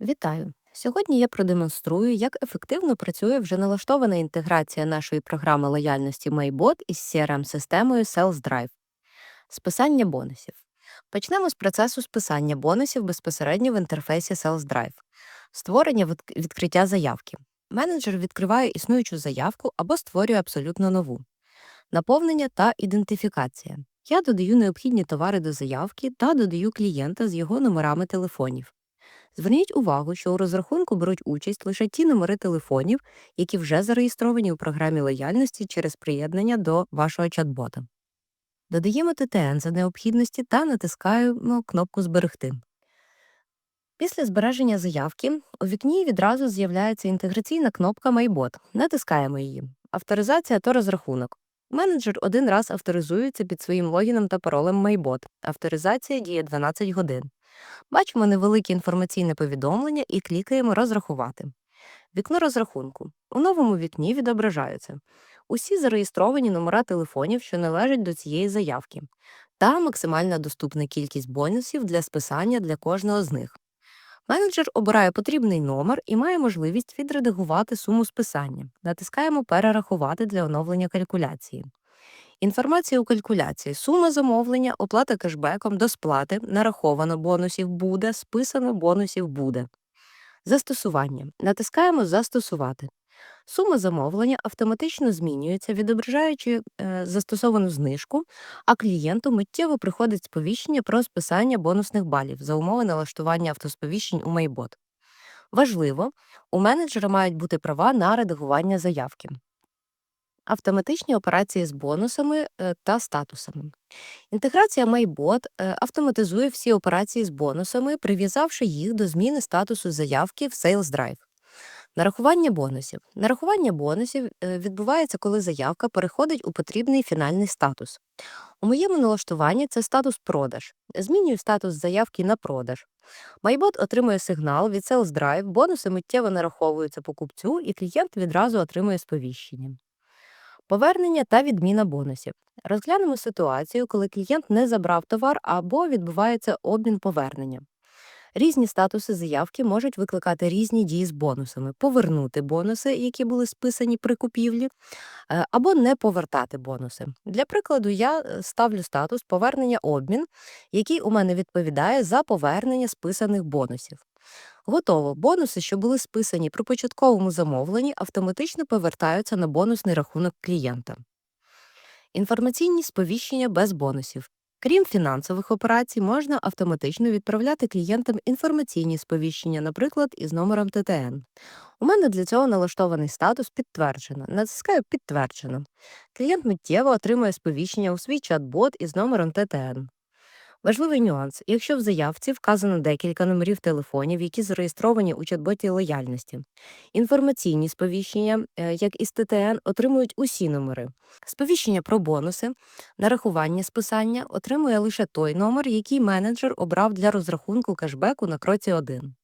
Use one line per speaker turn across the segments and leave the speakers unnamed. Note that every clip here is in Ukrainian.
Вітаю! Сьогодні я продемонструю, як ефективно працює вже налаштована інтеграція нашої програми лояльності MyBot із CRM-системою SalesDrive. Списання бонусів. Почнемо з процесу списання бонусів безпосередньо в інтерфейсі SalesDrive. Створення відкриття заявки. Менеджер відкриває існуючу заявку або створює абсолютно нову. Наповнення та ідентифікація. Я додаю необхідні товари до заявки та додаю клієнта з його номерами телефонів. Зверніть увагу, що у розрахунку беруть участь лише ті номери телефонів, які вже зареєстровані у програмі лояльності через приєднання до вашого чат-бота. Додаємо ТТН за необхідності та натискаємо кнопку Зберегти. Після збереження заявки у вікні відразу з'являється інтеграційна кнопка MyBot. Натискаємо її. Авторизація та розрахунок. Менеджер один раз авторизується під своїм логіном та паролем MyBot. Авторизація діє 12 годин. Бачимо невелике інформаційне повідомлення і клікаємо Розрахувати. Вікно розрахунку. У новому вікні відображаються усі зареєстровані номера телефонів, що належать до цієї заявки, та максимальна доступна кількість бонусів для списання для кожного з них. Менеджер обирає потрібний номер і має можливість відредагувати суму списання. Натискаємо Перерахувати для оновлення калькуляції. Інформація у калькуляції. Сума замовлення, оплата кешбеком до сплати, нараховано бонусів буде, списано бонусів буде. Застосування. Натискаємо Застосувати. Сума замовлення автоматично змінюється, відображаючи е, застосовану знижку, а клієнту миттєво приходить сповіщення про списання бонусних балів за умови налаштування автосповіщень у MyBot. Важливо, у менеджера мають бути права на редагування заявки. Автоматичні операції з бонусами е, та статусами. Інтеграція MyBot е, автоматизує всі операції з бонусами, прив'язавши їх до зміни статусу заявки в Sales Drive. Нарахування бонусів. Нарахування бонусів е, відбувається, коли заявка переходить у потрібний фінальний статус. У моєму налаштуванні це статус продаж. Змінюю статус заявки на продаж. MyBot отримує сигнал від Sales Drive, бонуси миттєво нараховуються покупцю, і клієнт відразу отримує сповіщення. Повернення та відміна бонусів. Розглянемо ситуацію, коли клієнт не забрав товар або відбувається обмін повернення. Різні статуси заявки можуть викликати різні дії з бонусами: повернути бонуси, які були списані при купівлі, е, або не повертати бонуси. Для прикладу, я е, ставлю статус повернення обмін, який у мене відповідає за повернення списаних бонусів. Готово. Бонуси, що були списані при початковому замовленні, автоматично повертаються на бонусний рахунок клієнта. Інформаційні сповіщення без бонусів. Крім фінансових операцій, можна автоматично відправляти клієнтам інформаційні сповіщення, наприклад, із номером ТТН. У мене для цього налаштований статус підтверджено. Натискаю підтверджено. Клієнт миттєво отримує сповіщення у свій чат-бот із номером ТТН. Важливий нюанс: якщо в заявці вказано декілька номерів телефонів, які зареєстровані у чат-боті лояльності, інформаційні сповіщення, е, як із ТТН, отримують усі номери. Сповіщення про бонуси, нарахування списання отримує лише той номер, який менеджер обрав для розрахунку кешбеку на кроці 1.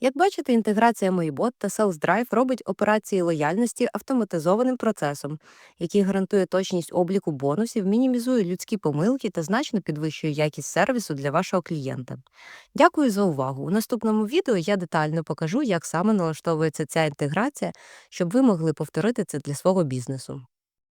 Як бачите, інтеграція MyBot та Sales Drive робить операції лояльності автоматизованим процесом, який гарантує точність обліку бонусів, мінімізує людські помилки та значно підвищує якість сервісу для вашого клієнта. Дякую за увагу. У наступному відео я детально покажу, як саме налаштовується ця інтеграція, щоб ви могли повторити це для свого бізнесу.